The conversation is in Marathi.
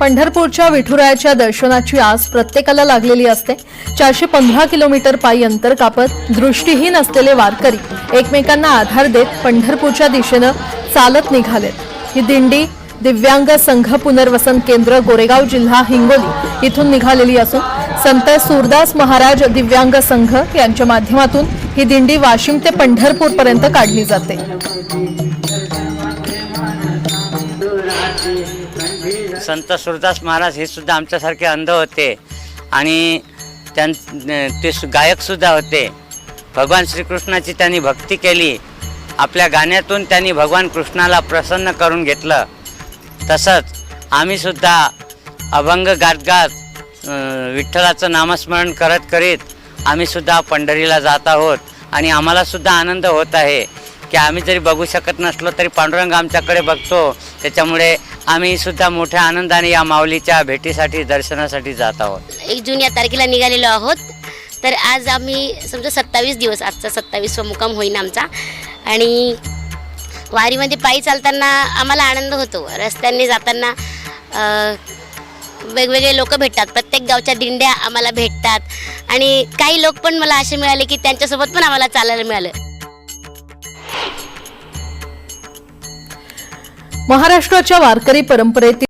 पंढरपूरच्या विठुरायाच्या दर्शनाची आस प्रत्येकाला लागलेली असते. चारशे पंधरा किलोमीटर पायी अंतर कापत दृष्टीहीन असलेले वारकरी एकमेकांना आधार देत पंढरपूरच्या दिशेनं चालत निघालेत. ही दिंडी दिव्यांग संघ पुनर्वसन केंद्र गोरेगाव जिल्हा हिंगोली इथून निघालेली असून संत सूरदास महाराज दिव्यांग संघ यांच्या माध्यमातून ही दिंडी वाशिम ते पंढरपूर पर्यंत काढली जाते. संत सुरदास महाराज हे सुद्धा आमच्यासारखे अंध होते. आणि त्यां ते सु- गायकसुद्धा होते. भगवान श्रीकृष्णाची त्यांनी भक्ती केली. आपल्या गाण्यातून त्यांनी भगवान कृष्णाला प्रसन्न करून घेतलं. तसंच आम्हीसुद्धा अभंग गात गात विठ्ठलाचं नामस्मरण करत करीत आम्हीसुद्धा पंढरीला जात आहोत. आणि आम्हालासुद्धा आनंद होत आहे. की आम्ही जरी बघू शकत नसलो तरी पांडुरंग आमच्याकडे बघतो. त्याच्यामुळे आम्ही सुद्धा मोठ्या आनंदाने या माऊलीच्या भेटीसाठी दर्शनासाठी जात आहोत. एक जून या तारखेला निघालेलो आहोत. तर आज आम्ही समजा सत्तावीस दिवस आजचा सत्तावीसवा मुकाम होईन आमचा. आणि वारीमध्ये पायी चालताना आम्हाला आनंद होतो. रस्त्याने जाताना वेगवेगळे लोक भेटतात. प्रत्येक गावच्या दिंड्या आम्हाला भेटतात. आणि काही लोक पण मला असे मिळाले की त्यांच्यासोबत पण आम्हाला चालायला मिळालं. महाराष्ट्राच्या वारकरी परंपरेतील